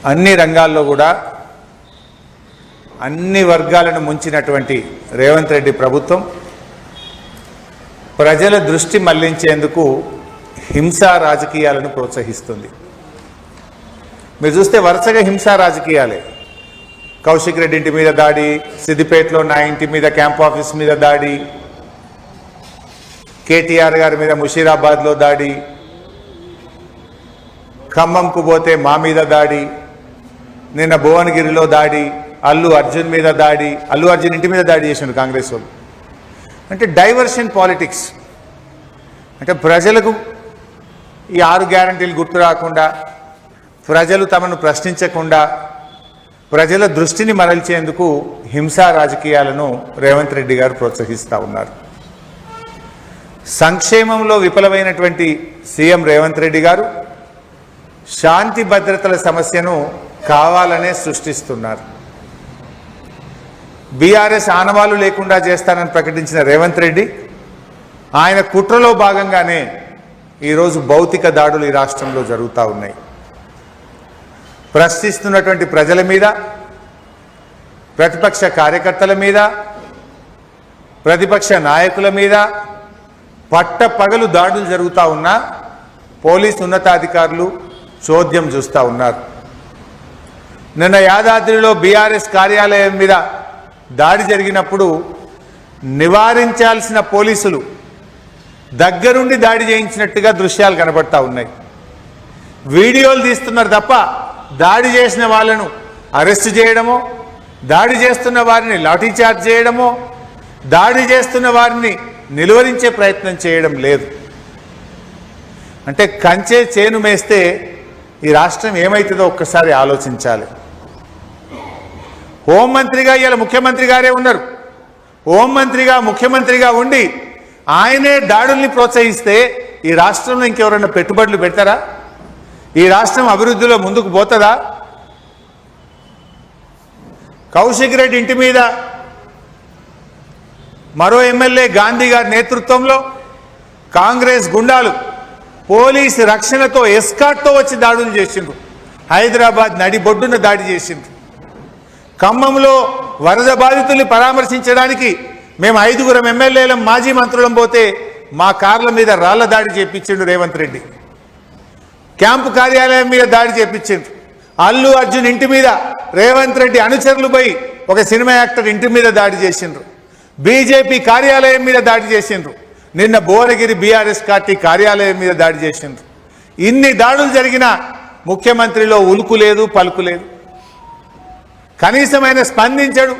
అన్ని రంగాల్లో కూడా అన్ని వర్గాలను ముంచినటువంటి రేవంత్ రెడ్డి ప్రభుత్వం ప్రజల దృష్టి మళ్ళించేందుకు హింసా రాజకీయాలను ప్రోత్సహిస్తుంది. మీరు చూస్తే వరుసగా హింసా రాజకీయాలే. కౌశిక్ రెడ్డి ఇంటి మీద దాడి సిద్దిపేటలో నా ఇంటి మీద క్యాంప్ ఆఫీస్ మీద దాడి కేటీఆర్ గారి మీద ముషీరాబాద్లో దాడి ఖమ్మంకు పోతే మా మీద దాడి నిన్న భువనగిరిలో దాడి అల్లు అర్జున్ మీద దాడి అల్లు అర్జున్ ఇంటి మీద దాడి చేసిండు కాంగ్రెస్ వాళ్ళు. అంటే డైవర్షన్ పాలిటిక్స్. అంటే ప్రజలకు ఈ ఆరు గ్యారంటీలు గుర్తు రాకుండా ప్రజలు తమను ప్రశ్నించకుండా ప్రజల దృష్టిని మరల్చేందుకు హింసా రాజకీయాలను రేవంత్ రెడ్డి గారు ప్రోత్సహిస్తూ ఉన్నారు. సంక్షేమంలో విఫలమైనటువంటి సీఎం రేవంత్ రెడ్డి గారు శాంతి భద్రతల సమస్యను కావాలనే సృష్టిస్తున్నారు. బీఆర్ఎస్ ఆనవాలు లేకుండా చేస్తానని ప్రకటించిన రేవంత్ రెడ్డి ఆయన కుట్రలో భాగంగానే ఈరోజు భౌతిక దాడులు ఈ రాష్ట్రంలో జరుగుతూ ఉన్నాయి. ప్రశ్నిస్తున్నటువంటి ప్రజల మీద ప్రతిపక్ష కార్యకర్తల మీద ప్రతిపక్ష నాయకుల మీద పట్ట పగలు దాడులు జరుగుతూ ఉన్నా పోలీస్ ఉన్నతాధికారులు చోద్యం చూస్తూ ఉన్నారు. నిన్న యాదాద్రిలో బీఆర్ఎస్ కార్యాలయం మీద దాడి జరిగినప్పుడు నివారించాల్సిన పోలీసులు దగ్గరుండి దాడి చేయించినట్టుగా దృశ్యాలు కనబడతా ఉన్నాయి. వీడియోలు తీస్తున్నారు తప్ప దాడి చేసిన వాళ్ళను అరెస్ట్ చేయడమో దాడి చేస్తున్న వారిని లాఠీ చార్జ్ చేయడమో దాడి చేస్తున్న వారిని నిలువరించే ప్రయత్నం చేయడం లేదు. అంటే కంచే చేను మేస్తే ఈ రాష్ట్రం ఏమవుతుందో ఒక్కసారి ఆలోచించాలి. హోంమంత్రిగా ఇవాళ ముఖ్యమంత్రి గారే ఉన్నారు. హోంమంత్రిగా ముఖ్యమంత్రిగా ఉండి ఆయనే దాడుల్ని ప్రోత్సహిస్తే ఈ రాష్ట్రంలో ఇంకెవరైనా పెట్టుబడులు పెడతారా? ఈ రాష్ట్రం అభివృద్ధిలో ముందుకు పోతుందా? కౌశిక్ రెడ్డి ఇంటి మీద మరో ఎమ్మెల్యే గాంధీ గారి నేతృత్వంలో కాంగ్రెస్ గుండాలు పోలీసు రక్షణతో ఎస్కాట్తో వచ్చి దాడులు చేసిండ్రు. హైదరాబాద్ నడిబొడ్డున దాడి చేసిండ్రు. ఖమ్మంలో వరద బాధితుల్ని పరామర్శించడానికి మేము ఐదుగురం ఎమ్మెల్యేలం మాజీ మంత్రులం పోతే మా కార్ల మీద రాళ్ళ దాడి చేపించిండు రేవంత్ రెడ్డి. క్యాంపు కార్యాలయం మీద దాడి చేపించిండ్రు అల్లు అర్జున్ ఇంటి మీద రేవంత్ రెడ్డి అనుచరులు పోయి ఒక సినిమా యాక్టర్ ఇంటి మీద దాడి చేసిండ్రు. బీజేపీ కార్యాలయం మీద దాడి చేసిండ్రు. నిన్న భువనగిరి బీఆర్ఎస్ పార్టీ కార్యాలయం మీద దాడి చేసిండ్రు. ఇన్ని దాడులు జరిగినా ముఖ్యమంత్రిలో ఉలుకు లేదు పలుకు లేదు. కనీసమైన స్పందించడు.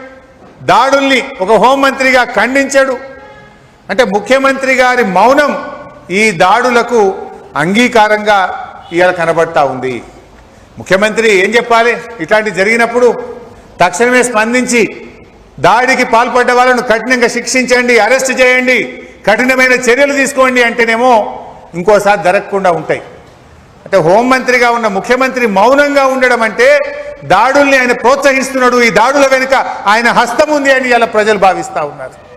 దాడుల్ని ఒక హోంమంత్రిగా ఖండించడు. అంటే ముఖ్యమంత్రి గారి మౌనం ఈ దాడులకు అంగీకారంగా ఇవాళ కనబడతా ఉంది. ముఖ్యమంత్రి ఏం చెప్పాలి? ఇట్లాంటి జరిగినప్పుడు తక్షణమే స్పందించి దాడికి పాల్పడ్డ వాళ్ళను కఠినంగా శిక్షించండి అరెస్ట్ చేయండి కఠినమైన చర్యలు తీసుకోండి అంటేనేమో ఇంకోసారి జరగకుండా ఉంటాయి. అంటే హోంమంత్రిగా ఉన్న ముఖ్యమంత్రి మౌనంగా ఉండడం అంటే దాడుల్ని ఆయన ప్రోత్సహిస్తున్నాడు. ఈ దాడుల వెనుక ఆయన హస్తం ఉంది అని ఇలా ప్రజలు భావిస్తా ఉన్నారు.